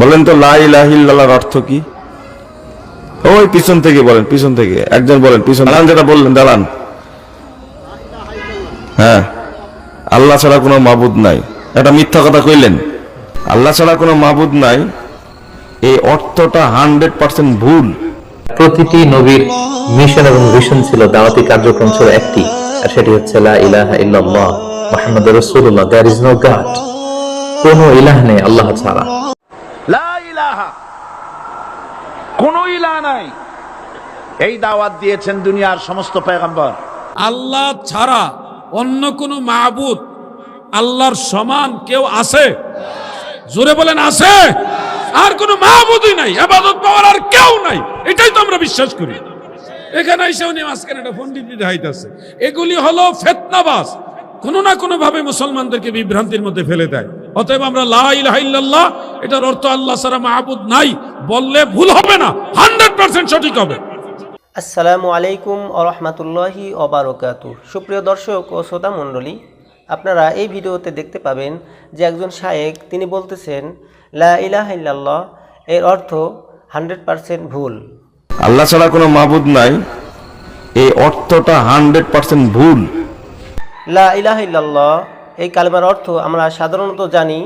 বলেন তো, লা অর্থ কি? ওই পিছন থেকে বলেন, পিছন থেকে। একজন বলেন, পিছন দাঁড়ান, যেটা বললেন, দাঁড়ান। হ্যাঁ। আল্লাহ ছাড়া কোনো মাবুদ নাই। এটা মিথ্যা কথা কইলেন। আল্লাহ ছাড়া কোনো মাবুদ নাই। এই অর্থটা হান্ড্রেড পার্সেন্ট ভুল। প্রতিটি নবীর মিশন এবং ভিশন ছিল দাওয়াতি কার্যক্রম ছিল একটি, আর সেটি হচ্ছে লা ইলাহা ইল্লাল্লাহ মুহাম্মাদুর রাসূলুল্লাহ। দেয়ার ইজ নো গড কোন ইলাহ নেই আল্লাহ ছাড়া। কোন ইলাহ নাই। এই দাওয়াত দিয়েছেন দুনিয়ার সমস্ত পেগম্বর আল্লাহ ছাড়া অন্য কোনো মাহবুদ আল্লাহর সমান কেউ আছে? জোরে বলেন, আছে। আর কোনো মাহবুদই নাই, আবাদত পাওয়ার আর কেউ নাই। এটাই তো আমরা বিশ্বাস করি। এখানে এসে উনি মাঝখানে একটা ফন্ডিত হাইতেছে এগুলি হলো ফেতনাবাস কোনো না কোনো ভাবে মুসলমানদেরকে বিভ্রান্তির মধ্যে ফেলে দেয়। অতএব আমরা লা ইলাহা এটার অর্থ আল্লাহ ছাড়া মাহবুদ নাই বললে ভুল হবে না হান্ড্রেড পার্সেন্ট সঠিক হবে। আসসালামু আলাইকুম আরহামাতুল্লাহি অবারকাতু সুপ্রিয় দর্শক ও শ্রোতা মণ্ডলী আপনারা এই ভিডিওতে দেখতে পাবেন যে একজন শায়েক তিনি বলতেছেন লা ইলাহা ইল্লাল্লাহ এর অর্থ হান্ড্রেড পারসেন্ট ভুল। আল্লাহ ছাড়া কোনো মাবুদ নাই এই অর্থটা হান্ড্রেড পার্সেন্ট ভুল। লা ইলাহা ইল্লাল্লাহ এই কালেমার অর্থ আমরা সাধারণত জানি,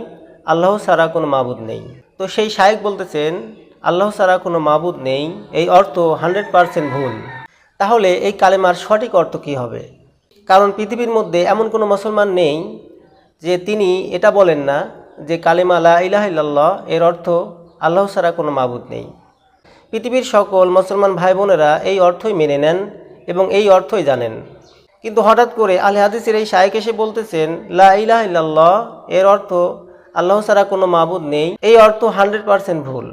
আল্লাহ ছাড়া কোনো মাবুদ নেই। তো সেই শায়েক বলতেছেন, আল্লাহ ছাড়া কোনো মাবুদ নেই, এই অর্থ হান্ড্রেড পারসেন্ট ভুল। তাহলে এই কালেমার সঠিক অর্থ কী হবে? কারণ পৃথিবীর মধ্যে এমন কোনো মুসলমান নেই যে তিনি এটা বলেন না যে কালেমা লা ইলাহা ইল্লাল্লাহ এর অর্থ আল্লাহ ছাড়া কোনো মাবুদ নেই। পৃথিবীর সকল মুসলমান ভাই বোনেরা এই অর্থই মেনে নেন এবং এই অর্থই জানেন। কিন্তু হঠাৎ করে আল হাদিসের এই শায়েক এসে বলতেছেন, লা এর অর্থ, আল্লাহ ছাড়া কোনো মাবুদ নেই এই অর্থ হান্ড্রেড পারসেন্ট ভুল।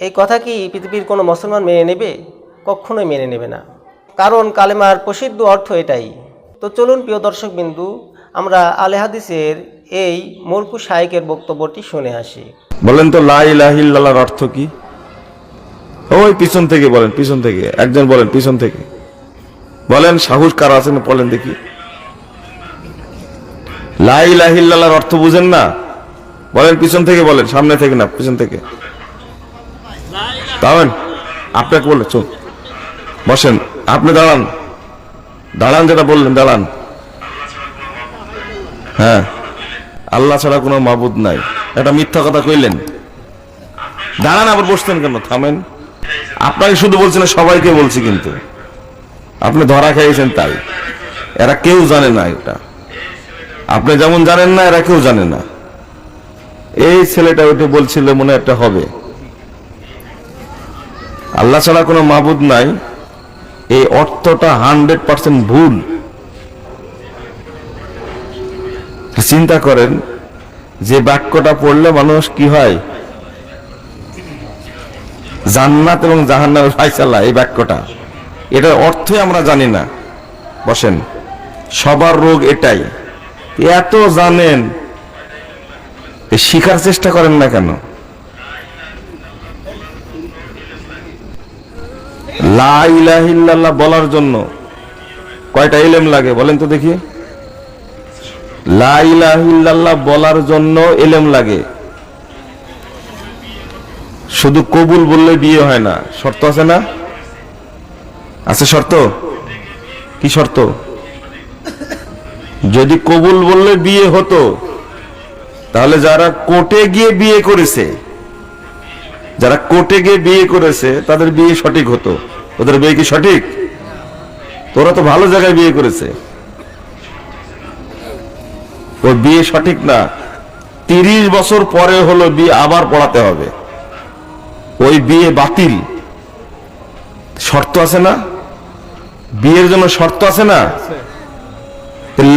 এই কথা কি পৃথিবীর কোনো মুসলমান মেনে নেবে? কখনোই মেনে নেবে না। কারণ কালেমার প্রসিদ্ধ অর্থ এটাই। তো চলুন প্রিয় দর্শক বিন্দু আমরা আলে হাদিসের এই মরকু শায়েকের বক্তব্যটি শুনে আসি। বলেন তো, লা ইলাহা ইল্লাল্লাহর অর্থ কি? ওই পিছন থেকে বলেন, পিছন থেকে। একজন বলেন, পিছন থেকে। বলেন, সাহস কার আছেন বলেন দেখি। লা ইলাহা ইল্লাল্লাহর অর্থ বুঝেন না? বলেন, পিছন থেকে বলেন, সামনে থেকে না, পিছন থেকে। দাঁড়ান, আপনাকে বলে, চল। বসেন, আপনি দাঁড়ান। দাঁড়ান যেটা বললেন, দাঁড়ান। হ্যাঁ আল্লাহ ছাড়া কোনো মাবুদ নাই। এটা মিথ্যা কথা কইলেন। দাঁড়ান, আবার বসতেন কেন? থামেন। আপনাকে শুধু বলছি না, সবাইকে বলছি কিন্তু। আপনি ধরা খেয়েছেন তাই। এরা কেউ জানে না এটা। আপনি যেমন জানেন না, এরা কেউ জানে না। এই ছেলেটা ওইটা বলছিল, মনে একটা হবে। আল্লাহ ছাড়া কোনো মাবুদ নাই। এই অর্থটা হান্ড্রেড পার্সেন্ট ভুল। চিন্তা করেন, যে বাক্যটা পড়লে মানুষ কি হয়? জান্নাত এবং জাহান্নামের ফাইসালা এই বাক্যটা। এটার অর্থই আমরা জানি না। বসেন, সবার রোগ এটাই। এত জানেন শিখার চেষ্টা করেন না কেন? লা ইলাহা বলার জন্য কয়টা এলেম লাগে বলেন তো দেখি। লা ইলাহা বলার জন্য এলেম লাগে। শুধু কবুল বললে বিয়ে হয় না, শর্ত আছে না? আছে শর্ত? কি শর্ত? যদি কবুল বললে বিয়ে হতো, তাহলে যারা কোর্টে গিয়ে বিয়ে করেছে, যারা কোর্টে গিয়ে বিয়ে করেছে, তাদের বিয়ে সঠিক হতো। ওদের বিয়ে কি সঠিক? তোরা তো ভালো জায়গায় বিয়ে করেছে। ওর বিয়ে সঠিক না। তিরিশ বছর পরে হলো বিয়ে আবার পড়াতে হবে। ওই বিয়ে বাতিল। শর্ত আছে না? বিয়ের জন্য শর্ত আছে না?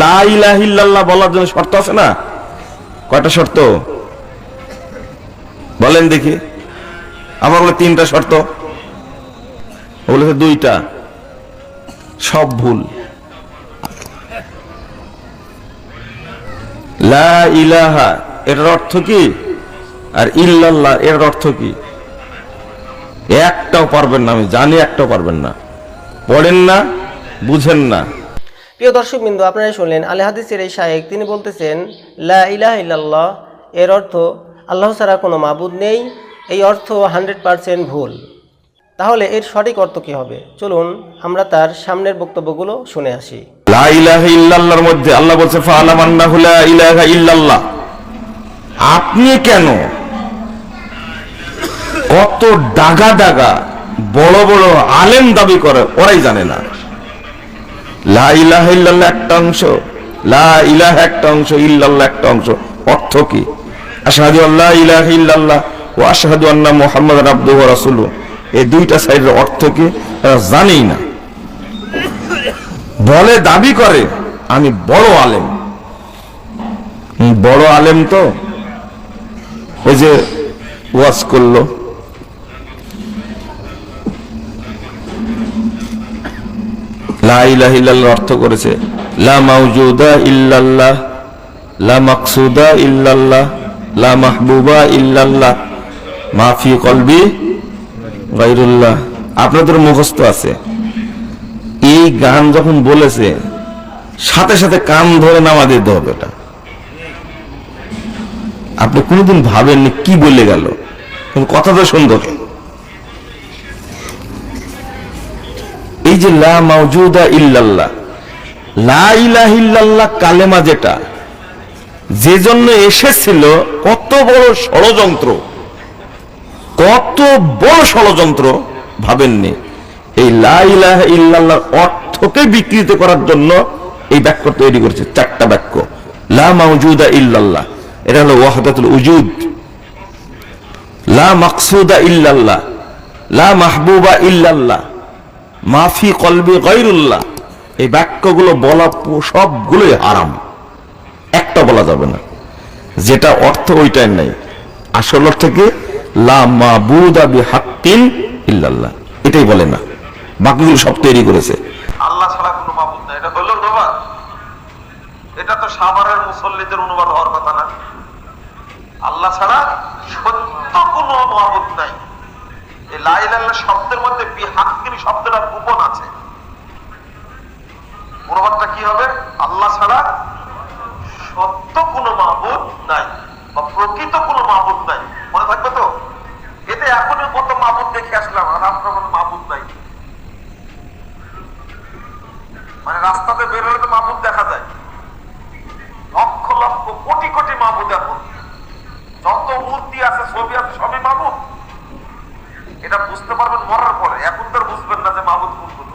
লা ইলাহা ইল্লাল্লাহ বলার জন্য শর্ত আছে না? কয়টা শর্ত? বলেন দেখি। আমার বলে তিনটা শর্ত। বলেছে দুইটা। সব ভুল। লা ইলাহা এটার অর্থ কি? আর ইল্লাল্লাহ এর অর্থ কি? একটাও পারবেন না আমি জানি একটাও পারবেন না। পড়েন না বুঝেন না। প্রিয় দর্শক বিন্দু আপনারা শুনলেন আলে হাদিসের এই শায়েক। তিনি বলতেছেন লা ইলাহা ইল্লাল্লাহ এর অর্থ আল্লাহ ছাড়া কোনো মাবুদ নেই। এই অর্থ হান্ড্রেড পারসেন্ট ভুল। তাহলে এর সঠিক অর্থ কী হবে? চলুন আমরা তার সামনের বক্তব্যগুলো শুনে আসি। লা ইলাহা ইল্লাল্লাহর মধ্যে আল্লাহ বলছে ইলাহা ইল্লাল্লাহ আপনি কেন কত ডাগা ডাগা বড় বড় আলেম দাবি করে, ওরাই জানে না। লা ইলাহা ইল্লাল্লাহ একটা অংশ, লা ইলাহা একটা অংশ, ইল্লাল্লাহ একটা অংশ, অর্থ কি? আশহাদু আল্লা ইলাহা ইল্লাল্লাহ ও আশহাদু আন্না মুহাম্মাদান আবদুহু ওয়া রাসূলুহু। এই দুইটা সাইডের অর্থ কি? তারা জানেই না। বলে, দাবি করে, আমি বড় আলেম। বড় আলেম তো? ওই যে ওয়াজ করল। লা ইলাহা ইল্লাল্লাহ অর্থ করেছে। লা মাউজুদা ইল্লাল্লাহ, লা মাকসুদা ইল্লাল্লাহ, লা মাহবুবা ইল্লাল্লাহ মাফি কলবি গায়রুল্লাহ। আপনাদের মুখস্থ আছে। এই গান যখন বলেছে, সাথে সাথে কান ধরে নামা দিতে হবে এটা। আপনি কোনোদিন ভাবেননি কি বলে গেল? কথা তো সুন্দর যে ইল্লাল্লাহ, লা ইলাহা ইল্লাল্লাহ কালেমা যেটা, যে জন্য এসেছিল কত বড় ষড়যন্ত্র, কত বড় ষড়যন্ত্র ভাবেননি। এই লা ইলাহা অর্থকে বিকৃত করার জন্য এই বাক্য তৈরি করেছে, চারটা বাক্য। লা মাউজুদা ইল্লাল্লাহ, এটা হলো ওয়াহদাতুল উজুদ। লা মাকসুদা ইল্লাল্লাহ, লা মাহবুবা ইল্লাল্লাহ মাফি কলবি গায়রুল্লাহ। এই বাক্যগুলো বলা সবগুলোই হারাম। একটা বলা যাবে না। যেটা অর্থ ওইটাই নাই। আসল অর্থ কি? ইল্লাল্লাহ। এটাই বলে না। বাকিগুলো সব তৈরি করেছে। আল্লাহ ছাড়া কোনো মাবুদ নাই। এটা হইল অনুবাদ। এটা তো সাভারের মুসল্লিদের অনুবাদ হওয়ার কথা না। আল্লাহ ছাড়া সত্য কোনো মাবুদ নাই। এই শব্দের মধ্যে শব্দটা গোপন আছে। অনুবাদটা কি হবে? আল্লাহ ছাড়া সত্য কোনো মাহবুদ নাই বা প্রকৃত কোনো মাহবুদ নাই। মনে থাকবে তো? এতে এখনই কত মাহবুদ দেখে আসলাম, আর আপনার কোনো মাহবুদ নাই। মানে রাস্তাতে বেরোলে তো মাহবুদ দেখা যায়। লক্ষ লক্ষ, কোটি কোটি মাহবুদ এখন। যত মূর্তি আছে, ছবি আছে, সবই মাহবুদ এটা বুঝতে পারবেন মরার পরে। এখন তো বুঝবেন না যে মাহবুদ কোনগুলো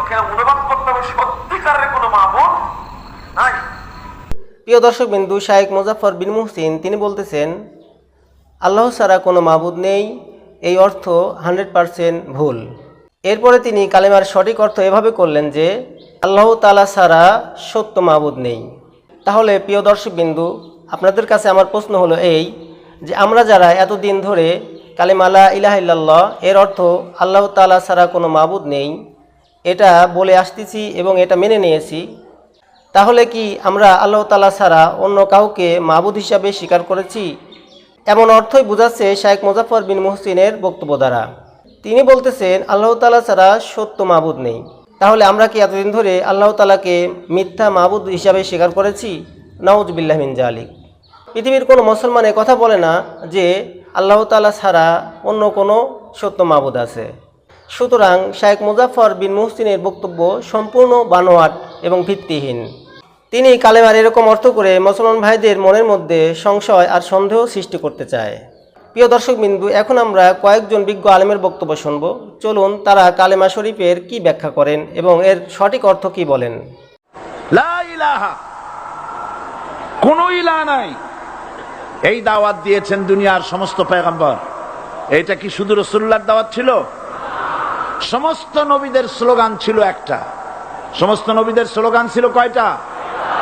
ওখানে অনুবাদ করতে হবে সত্যিকারের কোনো মাহবুদ নাই। প্রিয় দর্শক বিন্দু শাহেক মুজাফর বিন মুহসিন, তিনি বলতেছেন, আল্লাহ ছাড়া কোনো মাবুদ নেই, এই অর্থ হান্ড্রেড পারসেন্ট ভুল। এরপরে তিনি কালেমার সঠিক অর্থ এভাবে করলেন যে, আল্লাহ তালা ছাড়া সত্য মাবুদ নেই। তাহলে প্রিয় দর্শক বিন্দু, আপনাদের কাছে আমার প্রশ্ন হলো এই যে আমরা যারা এতদিন ধরে কালেমালা ইলাহ ইল্লাল্লাহ, এর অর্থ আল্লাহ তালা ছাড়া কোনো মাবুদ নেই, এটা বলে আসতেছি এবং এটা মেনে নিয়েছি। তাহলে কি আমরা আল্লাহ তালা ছাড়া অন্য কাউকে মাবুদ হিসাবে স্বীকার করেছি? এমন অর্থই বোঝাচ্ছে শায়েখ মুজাফর বিন মুহসিনের বক্তব্য দ্বারা। তিনি বলতেছেন, আল্লাহ তালা ছাড়া সত্য মাবুদ নেই। তাহলে আমরা কি এতদিন ধরে আল্লাহ তালাকে মিথ্যা মাবুদ হিসাবে স্বীকার করেছি? নওয়াজ বিল্লাহমিন জালিক। পৃথিবীর কোনো মুসলমান কথা বলে না যে আল্লাহ তালা ছাড়া অন্য কোনো সত্য মাবুদ আছে। সুতরাং শায়েখ মুজাফর বিন মুহসিনের বক্তব্য সম্পূর্ণ বানোয়াট এবং ভিত্তিহীন। তিনি কালেমার এরকম অর্থ করে মুসলমান ভাইদের মনের মধ্যে সংশয় আর সন্দেহ সৃষ্টি করতে চায়। প্রিয় দর্শক বিন্দু, এখন আমরা কয়েকজন বিজ্ঞ আলেমের বক্তব্য শুনব। চলুন তারা কালেমা শরীফের কি ব্যাখ্যা করেন এবং এর সঠিক অর্থ কি বলেন। ইলা নাই। এই দাওয়াত দিয়েছেন দুনিয়ার সমস্ত পেগম্বর এটা কি শুধু রসুল্লাহর দাওয়াত ছিল? সমস্ত নবীদের স্লোগান ছিল একটা। সমস্ত নবীদের স্লোগান ছিল কয়টা?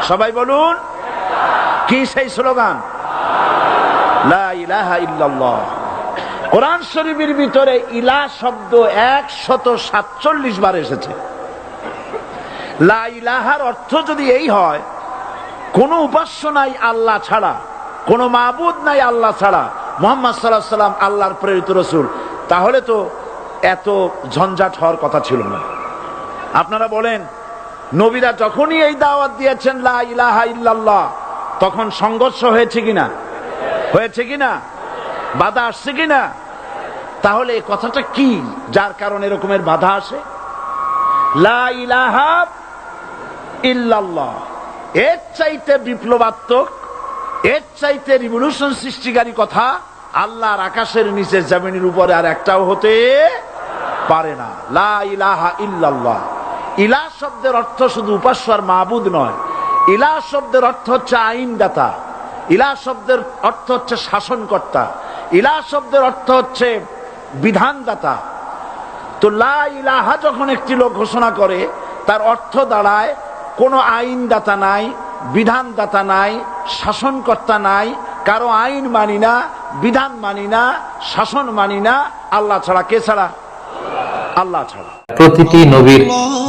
সবাই বলুন। কি সেই স্লোগান? কোরআন শরীফের ভিতরে ইলা শব্দ একশত সাতচল্লিশ বার এসেছে। লা ইলাহার অর্থ যদি এই হয়, কোনো উপাস্য নাই আল্লাহ ছাড়া। কোনো মাবুদ নাই আল্লাহ ছাড়া। মোহাম্মদ সাল্লাহ সাল্লাম আল্লাহর প্রেরিত রসুল। তাহলে তো এত ঝঞ্ঝাট হওয়ার কথা ছিল না। আপনারা বলেন, নবীরা যখনই এই দাওয়াত দিয়েছেন, লা ইলাহা ইল্লাল্লাহ, তখন সংঘর্ষ হয়েছে কিনা? হয়েছে কিনা? বাধা আসছে কিনা? তাহলে এই কথাটা কি? যার কারণে এরকমের বাধা আসে? লা ইলাহা ইল্লাল্লাহ, এর চাইতে বিপ্লবাত্মক এর চাইতে রিভলিউশন সৃষ্টিকারী কথা, আল্লাহর আকাশের নিচে জমিনের উপরে আর একটাও হতে পারে না। লা ইলাহা ইল্লাল্লাহ। ইলা শব্দের অর্থ শুধু উপাস্য আর মাহবুদ নয়। ইলা শব্দের অর্থ হচ্ছে আইনদাতা। ইলা শব্দের অর্থ হচ্ছে শাসনকর্তা। ইলা শব্দের অর্থ হচ্ছে বিধানদাতা। তো লা ইলাহা যখন একটি লোক ঘোষণা করে, তার অর্থ দাঁড়ায় কোনো আইনদাতা নাই বিধানদাতা নাই, শাসনকর্তা নাই, কারও আইন মানি না, বিধান মানি না, শাসন মানি না, আল্লাহ ছাড়া কে ছাড়া? আল্লাহ ছাড়া। প্রতিটি নবীর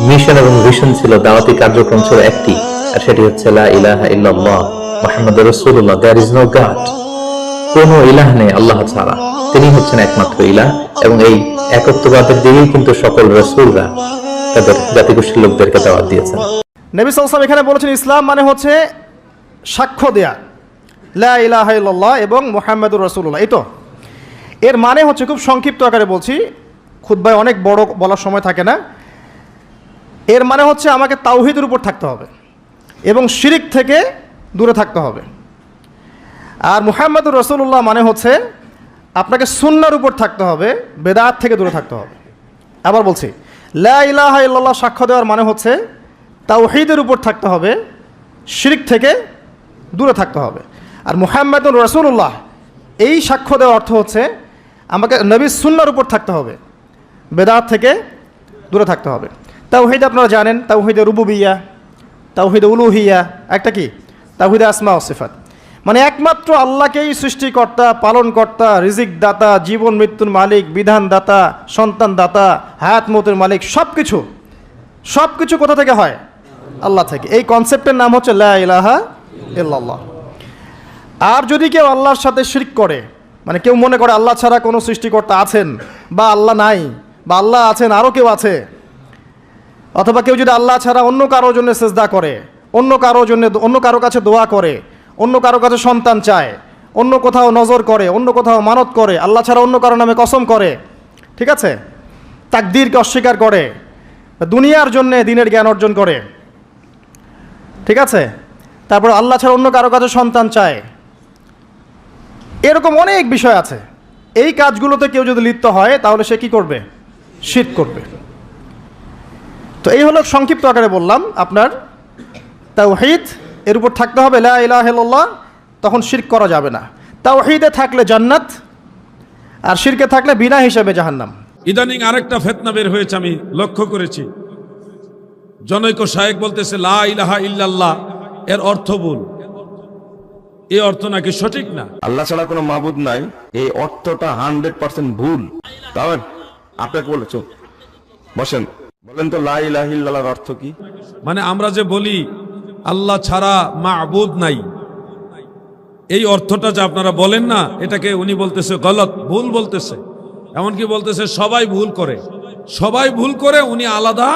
মিশন এবং ভিশন ছিল দাওয়াতি কার্যক্রম ছিল একটি, আর সেটি হচ্ছে লা ইলাহা ইল্লাল্লাহ মুহাম্মাদুর রাসূলুল্লাহ দেয়ার ইজ নো গড কোন ইলাহ নেই আল্লাহ ছাড়া। তিনি হচ্ছেন একমাত্র ইলাহ, এবং এই একত্ববাদের দিকেই কিন্তু সকল রাসূলরা তাদের জাতিগোষ্ঠীর লোকদেরকে দাওয়াত দিয়েছেন। নবী সাল্লাম এখানে বলেছেন, ইসলাম মানে হচ্ছে সাক্ষ্য দেয়া। লা এবং মোহাম্মদুর রসুল্লাহ এই তো। এর মানে হচ্ছে, খুব সংক্ষিপ্ত আকারে বলছি খুদ্ায় অনেক বড় বলার সময় থাকে না। এর মানে হচ্ছে, আমাকে তাওহিদের উপর থাকতে হবে এবং শিরিক থেকে দূরে থাকতে হবে। আর মুহাম্মদুর রসুল্লাহ মানে হচ্ছে, আপনাকে সুন্নার উপর থাকতে হবে, বেদাত থেকে দূরে থাকতে হবে। আবার বলছি, লা ইলাহা সাক্ষ্য দেওয়ার মানে হচ্ছে তাওহিদের উপর থাকতে হবে, শিরিক থেকে দূরে থাকতে হবে। আর মুহাম্মদুর রসুল্লাহ এই সাক্ষ্য দেওয়ার অর্থ হচ্ছে আমাকে নবী সুন্নার উপর থাকতে হবে, বেদাত থেকে দূরে থাকতে হবে। তাওহিদ আপনারা জানেন, তাওহিদে রুবুবিয়া, তাওহিদে উলুহিয়া, একটা কি? তাওহিদে আসমা ও সিফাত। মানে একমাত্র আল্লাহকেই সৃষ্টিকর্তা, পালনকর্তা রিজিক দাতা জীবন মৃত্যুর মালিক বিধান দাতা সন্তান দাতা হায়াত মতের মালিক সব কিছু সব কিছু কোথা থেকে হয়? আল্লাহ থেকে। এই কনসেপ্টের নাম হচ্ছে লা ইলাহা আর যদি কেউ আল্লাহর সাথে শিরক করে মানে কেউ মনে করে আল্লাহ ছাড়া কোনো সৃষ্টিকর্তা আছেন বা আল্লাহ নাই বা আল্লাহ আছেন আরও কেউ আছে, অথবা কেউ যদি আল্লাহ ছাড়া অন্য কারোর জন্য সেজদা করে, অন্য কারোর জন্য অন্য কারও কাছে দোয়া করে, অন্য কারও কাছে সন্তান চায়, অন্য কোথাও নজর করে, অন্য কোথাও মানত করে, আল্লাহ ছাড়া অন্য কারও নামে কসম করে, ঠিক আছে? তাকদীরকে অস্বীকার করে, দুনিয়ার জন্যে দিনের জ্ঞান অর্জন করে ঠিক আছে? তারপর আল্লাহ ছাড়া অন্য কারও কাছে সন্তান চায়। এরকম অনেক বিষয় আছে। এই কাজগুলোতে কেউ যদি লিপ্ত হয়, তাহলে সে কি করবে? শীত করবে। তো এই হলো সংক্ষিপ্ত আকারে বললাম আপনার তাওহিদ। এর উপর থাকতে হবে লা ইলাহা ইল্লাল্লাহ, তখন শিরক করা যাবে না। তাওহিদে থাকলে জান্নাত, আর শিরকে থাকলে বিনা হিসাবে জাহান্নাম। ইদানিং আরেকটা ফেতনা বের হয়েছে, আমি লক্ষ্য করেছি। জনৈক শায়েক বলতেছে লা ইলাহা ইল্লাল্লাহ। এর অর্থ ভুল। এই অর্থ নাকি সঠিক না? আল্লাহ ছাড়া কোনো মাবুদ নাই। এই অর্থটা হান্ড্রেড পার্সেন্ট ভুল। তাহলে আপনাকে বলেছ বসেন। বলেন তো লাহিল্লাহর অর্থ কি? মানে আমরা যে বলি আল্লাহ ছাড়া মাবুদ নাই। এই অর্থটা যে আপনারা বলেন না এটাকে উনি বলতেছে গলত ভুল বলতেছে। এমনকি বলতেছে সবাই ভুল করে। সবাই ভুল করে উনি আলাদা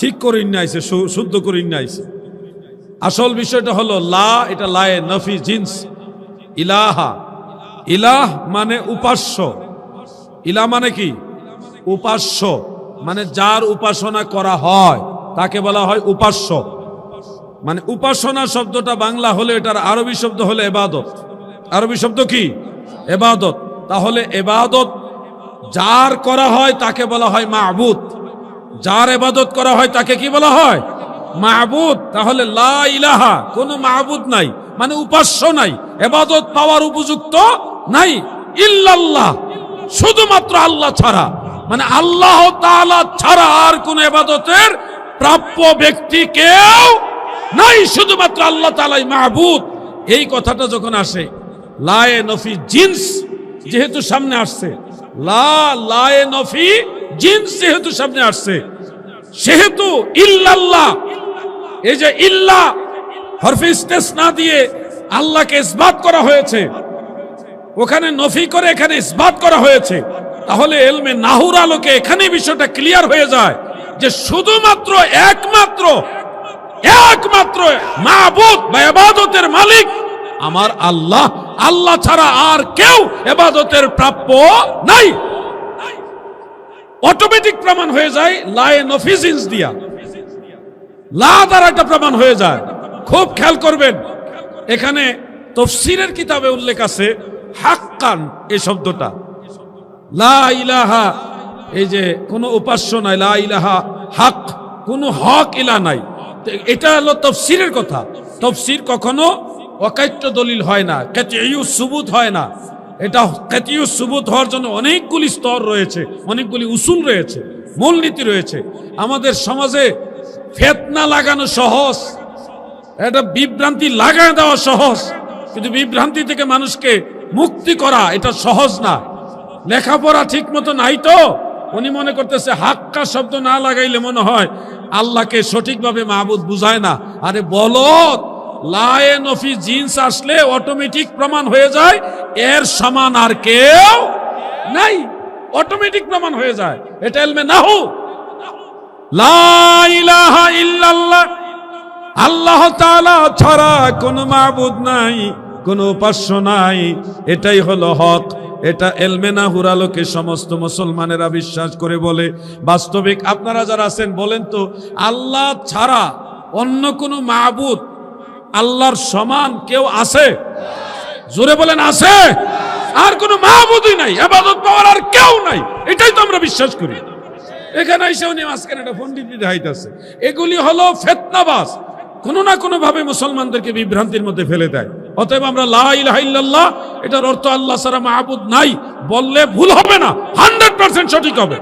ঠিক করে শু- শুদ্ধ করে আইছে আসল বিষয়টা হলো, লা, এটা লায়ে নফি, জিন্স। ইলাহা। ইলাহ মানে উপাস্য। ইলা মানে কি? উপাস্য। মানে যার উপাসনা করা হয়, তাকে বলা হয় উপাস্য। মানে উপাসনা শব্দটা বাংলা হলে এটার আরবি শব্দ হলো এবাদত। আরবি শব্দ কি? এবাদত। তাহলে এবাদত যার করা হয় তাকে বলা হয় মাহবুদ যার এবাদত করা হয় তাকে কি বলা হয়? মাহবুদ তাহলে লা ইলাহা, কোনো মাহবুদ নাই মানে উপাস্য নাই এবাদত পাওয়ার উপযুক্ত নাই। ইল্লাল্লাহ, শুধুমাত্র আল্লাহ ছাড়া। মানে আল্লাহ ছাড়া আর কোন এবাদতের প্রাপ্য ব্যক্তি কেউ নাই, শুধুমাত্র আল্লাহ তালাই মাহবুদ এই কথাটা যখন আসে লায়ে নফি জিন্স, যেহেতু সামনে আসছে, লা লায়ে নফি জিন্স যেহেতু সামনে আসছে, সেহেতু ইল্লাল্লাহ। এই যে ইল্লা, হরফে স্টেস না দিয়ে আল্লাহকে ইসবাত করা হয়েছে। ওখানে নফি করে এখানে ইসবাত করা হয়েছে। তাহলে এলমে নাহুর আলোকে এখানে বিষয়টা ক্লিয়ার হয়ে যায় যে শুধুমাত্র একমাত্র একমাত্র মাহবুদ বা এবাদতের মালিক আমার আল্লাহ। আল্লাহ ছাড়া আর কেউ এবাদতের প্রাপ্য নাই। অটোমেটিক প্রমাণ হয়ে যায় লায়ে নফিজিন্স দিয়া। লা দ্বারা একটা প্রমাণ হয়ে যায়। খুব খেয়াল করবেন, এখানে তফসিরের কিতাবে উল্লেখ আছে, হাক্কান এই শব্দটা। লা ইলাহা, এই যে কোনো উপাস্য নাই, লা ইলাহা, হক, কোনো হক ইলা নাই। এটা হলো তফসিরের কথা। তফসির কখনো অকাট্য দলিল হয় না সুবুত হয় না। এটা কেতিউ সুবুত হওয়ার জন্য অনেকগুলি স্তর রয়েছে, অনেকগুলি উসুল রয়েছে, মূলনীতি রয়েছে। আমাদের সমাজে ফেতনা লাগানো সহজ, এটা বিভ্রান্তি লাগায় দেওয়া সহজ। কিন্তু বিভ্রান্তি থেকে মানুষকে মুক্তি করা এটা সহজ না। লেখাপড়া ঠিক মতো নাই তো? উনি মনে করতেছে, হাক্কা শব্দ না লাগাইলে মনে হয় আল্লাহকে সঠিকভাবে মাহবুদ বুঝায় না। আরে বলো লায়ে নফি জিন্স আসলে অটোমেটিক প্রমাণ হয়ে যায়। এর সমান আর কেউ নাই। অটোমেটিক প্রমাণ হয়ে যায়। এটা এলমে নাহু। ইলাহা ইল্লাল্লাহ। আল্লাহ ছাড়া কোনো মাবুদ নাই, কোনো উপাস্য নাই। এটাই হলো হক। এটা এলমেনা হুরালোকে সমস্ত মুসলমানেরা বিশ্বাস করে বলে। বাস্তবিক আপনারা যারা আছেন, বলেন তো, আল্লাহ ছাড়া অন্য কোনো মাবুদ আল্লাহর সমান কেউ আছে? জোরে বলেন, আছে। আর কোনো মাহবুদই নাই, আবাদত পাওয়ার আর কেউ নাই। এটাই তো আমরা বিশ্বাস করি। এখানে এসে উনি মাঝখানে একটা পন্ডিত দেখাইতেছে এগুলি হলো ফেতনাবাস কোনো না কোনো ভাবে মুসলমানদেরকে বিভ্রান্তির মধ্যে ফেলে দেয়। অতএব আমরা লা ইলাহা এটার অর্থ আল্লাহ ছাড়া মাহবুদ নাই। বললে ভুল হবে না। হান্ড্রেড পার্সেন্ট সঠিক হবে।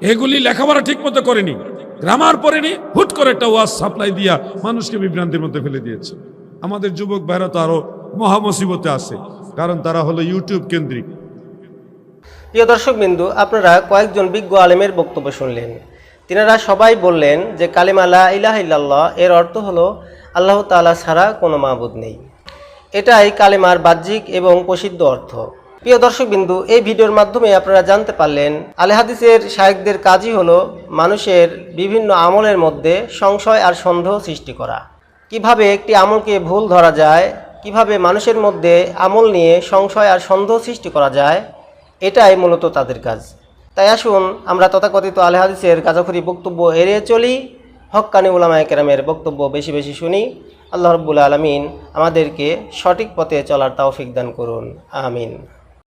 এগুলি লেখাপড়া ঠিক মতো করেনি। গ্রামার পড়েনি হুট করে একটা ওয়াজ সাপ্লাই দিয়া মানুষকে বিভ্রান্তির মধ্যে ফেলে দিয়েছে। আমাদের যুবক ভাইরা তো আরও মহামসিবতে আছে, কারণ তারা হলো ইউটিউব কেন্দ্রিক। প্রিয় দর্শকবিন্দু, আপনারা কয়েকজন বিজ্ঞ আলেমের বক্তব্য শুনলেন। তিনারা সবাই বললেন যে, কালিমা লা ইলাহা ইল্লাল্লাহ এর অর্থ হলো, আল্লাহ তাআলা ছাড়া কোনো মাবুদ নেই। এটাই কালিমার বাহ্যিক এবং প্রসিদ্ধ অর্থ। প্রিয় দর্শকবিন্দু, এই ভিডিওর মাধ্যমে আপনারা জানতে পারলেন, আলে হাদিসের শায়েকদের কাজই হলো মানুষের বিভিন্ন আমলের মধ্যে সংশয় আর সন্দেহ সৃষ্টি করা। কীভাবে একটি আমলকে ভুল ধরা যায়, কীভাবে মানুষের মধ্যে আমল নিয়ে সংশয় আর সন্দেহ সৃষ্টি করা যায়, এটাই মূলত তাদের কাজ। তাই আসুন, আমরা তথাকথিত আলে হাদিসের গাজাখুরি বক্তব্য এড়িয়ে চলি। হক্কানি উলামায়ে কেরামের বক্তব্য বেশি বেশি শুনি। আল্লাহ রব্বুল আলমিন আমাদেরকে সঠিক পথে চলার তৌফিক দান করুন। আমিন।